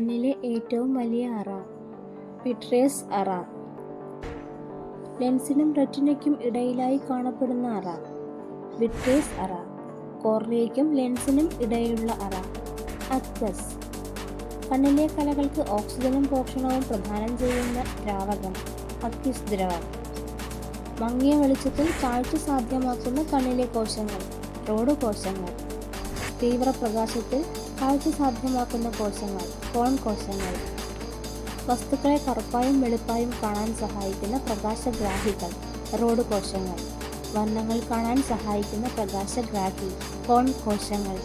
കണ്ണിലെ ഏറ്റവും വലിയ അറ പിട്രേസ് അറ. ലെൻസിനും റെറ്റിനയ്ക്കും ഇടയിലായി കാണപ്പെടുന്ന അറ വിട്രേസ് അറ. കോർണിയയ്ക്കും ലെൻസിനും ഇടയിലുള്ള അറ അക്വസ്. കണ്ണിലെ കലകൾക്ക് ഓക്സിജനും പോഷണവും പ്രദാനം ചെയ്യുന്ന ദ്രാവകം അക്വിസ് ദ്രവം മങ്ങിയ വെളിച്ചത്തിൽ കാഴ്ച സാധ്യമാക്കുന്ന കണ്ണിലെ കോശങ്ങൾ റോഡ് കോശങ്ങൾ തീവ്രപ്രകാശത്തിൽ കാഴ്ച സാധ്യമാക്കുന്ന കോശങ്ങൾ കോൺ കോശങ്ങൾ. വസ്തുക്കളെ കറുപ്പായും വെളുപ്പായും കാണാൻ സഹായിക്കുന്ന പ്രകാശഗ്രാഹികൾ റോഡ് കോശങ്ങൾ. വർണങ്ങൾ കാണാൻ സഹായിക്കുന്ന പ്രകാശഗ്രാഹി കോൺ കോശങ്ങൾ.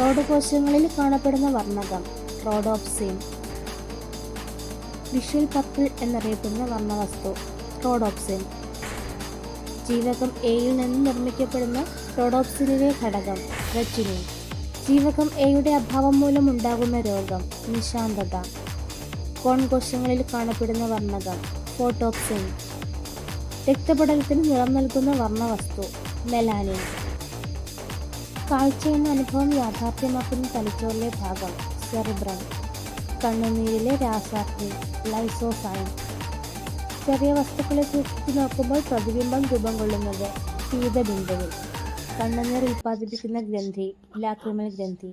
റോഡ് കോശങ്ങളിൽ കാണപ്പെടുന്ന വർണകം റോഡോപ്സിൻ. വിഷ്വൽ പർപ്പിൾ എന്നറിയപ്പെടുന്ന വർണവസ്തു റോഡോപ്സിൻ. ജീവകം എയിൽ നിന്ന് നിർമ്മിക്കപ്പെടുന്ന റോഡോപ്സിനിലെ ഘടകം റെറ്റിനിൻ. ജീവകം എയുടെ അഭാവം മൂലം ഉണ്ടാകുന്ന രോഗം നിശാന്തത. കോൺകോശങ്ങളിൽ കാണപ്പെടുന്ന വർണകം ഫോട്ടോപ്സിൻ രക്തപടലത്തിന് നിറം നൽകുന്ന വർണവസ്തു മെലാനിൻ. കാഴ്ച എന്ന അനുഭവം യാഥാർത്ഥ്യമാക്കുന്ന തലച്ചോറിലെ ഭാഗം സെറിബ്രം. കണ്ണുനീരിലെ രാസാർത്ഥി ലൈസോസൈൻ. ചെറിയ വസ്തുക്കളെ സൂക്ഷിച്ചു നോക്കുമ്പോൾ പ്രതിബിംബം രൂപം കൊള്ളുന്നത് പീതബിന്ദുവിൽ കണ്ണുനീർ ഉൽപ്പാദിപ്പിക്കുന്ന ഗ്രന്ഥി ലാക്രിമൽ ഗ്രന്ഥി.